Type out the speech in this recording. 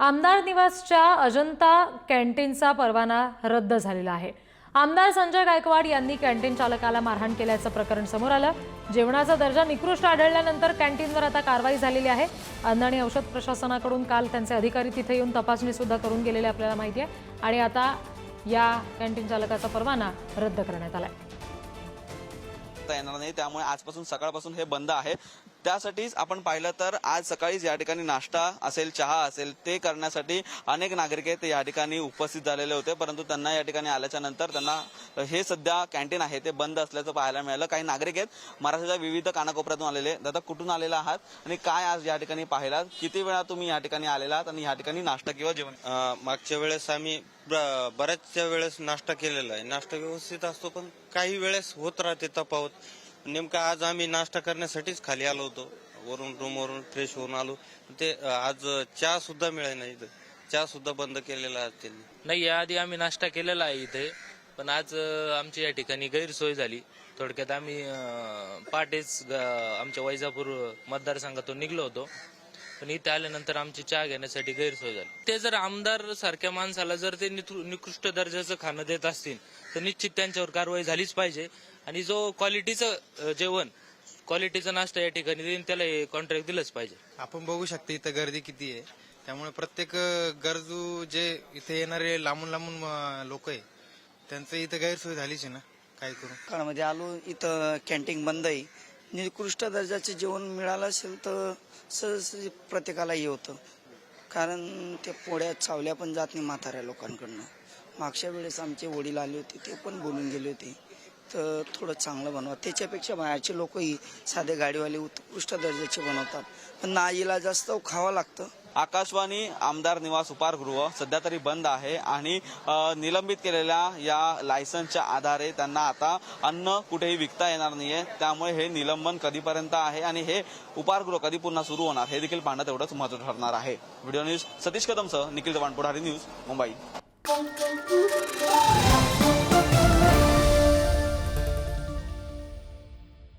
आमदार निवासच्या अजंता कॅन्टीनचा परवाना रद्द झालेला आहे. आमदार संजय गायकवाड यांनी कॅन्टीन चालकाला मारहाण केल्याचं प्रकरण समोर आलं. जेवणाचा दर्जा निकृष्ट आढळल्यानंतर कॅन्टीनवर आता कारवाई झालेली आहे. अन्न आणि औषध प्रशासनाकडून काल त्यांचे अधिकारी तिथे येऊन तपासणी सुद्धा करून गेलेले आपल्याला माहिती आहे. आणि आता या कॅन्टीन चालकाचा परवाना रद्द करण्यात आलाय. येणार नाही. त्यामुळे आजपासून सकाळपासून हे बंद आहे. त्यासाठीच आपण पाहिलं तर आज सकाळीच या ठिकाणी नाश्ता असेल चहा असेल ते करण्यासाठी अनेक नागरिक आहेत या ठिकाणी उपस्थित झालेले होते. परंतु त्यांना या ठिकाणी आल्याच्यानंतर त्यांना हे सध्या कॅन्टीन आहे ते बंद असल्याचं पाहायला मिळालं. काही नागरिक आहेत महाराष्ट्राच्या विविध कानाकोपऱ्यातून आलेले दादा कुठून आलेला आहात आणि काय आज या ठिकाणी पाहिलात? किती वेळा तुम्ही या ठिकाणी आलेला आहात आणि या ठिकाणी नाश्ता किंवा जेवण? मागच्या वेळेस आम्ही ब- बऱ्याचशा वेळेस नाश्ता केलेला आहे. नाश्ता व्यवस्थित असतो पण काही वेळेस होत राहते तपावत नेमका आज आम्ही नाश्ता करण्यासाठीच खाली आलो होतो. वरून रूमवरून फ्रेश होऊन आलो. ते आज चहा सुद्धा मिळेल नाही इथं. चहा सुद्धा बंद केलेला आहे त्यांनी. नाही याआधी आम्ही नाश्ता केलेला आहे इथे. पण आज आमची आमच्या या ठिकाणी गैरसोय झाली. थोडक्यात आम्ही अ, पहाटेच ग- आमच्या वैजापूर मतदारसंघातून निघलो होतो. पण इथे आल्यानंतर आमची चहा घेण्यासाठी गैरसोय झाली. ते जर आमदार सारख्या माणसाला जर ते नितृ- निकृष्ट दर्जाचं खाणं देत असतील तर निश्चित त्यांच्यावर कारवाई झालीच पाहिजे. आणि जो क्वालिटीचं जेवण क्वालिटीचा नाश्ता या ठिकाणी देईन त्याला कॉन्ट्रॅक्ट दिलंच पाहिजे. आपण बघू शकतो इथं गर्दी किती आहे. त्यामुळे प्रत्येक गरजू जे इथे येणारे लांबून लांबून लोक आहे त्यांचं इथं गैरसोय झालीच आहे ना काय करू? काळामध्ये आलो इथं कॅन्टीन बंद आहे. निकृष्ट दर्जाचे जेवण मिळालं असेल तर सहज प्रत्येकाला हे होतं. कारण त्या पोळ्या चावल्या पण जात नाही म्हाताऱ्या लोकांकडनं. मागच्या वेळेस आमचे वडील आले होते ते पण बोलून गेले होते. तर थोडं चांगलं बनवा. त्याच्यापेक्षा बाहेरचे लोकही साधे गाडीवाले उत्कृष्ट दर्जाचे बनवतात. पण नाईला जास्त खावं लागतं. आकाशवाणी आमदार निवास उपारगृह सध्या तरी बंद आहे आणि निलंबित केलेल्या या लायसनच्या आधारे त्यांना आता अन्न कुठेही विकता येणार नाहीये. त्यामुळे हे निलंबन कधीपर्यंत आहे आणि हे उपारगृह कधी पुन्हा सुरू होणार हे देखील पाहणं तेवढंच महत्त्व ठरणार आहे. व्हिडिओ न्यूज सतीश कदमसह निखिल चव्हाण पुढारी न्यूज मुंबई.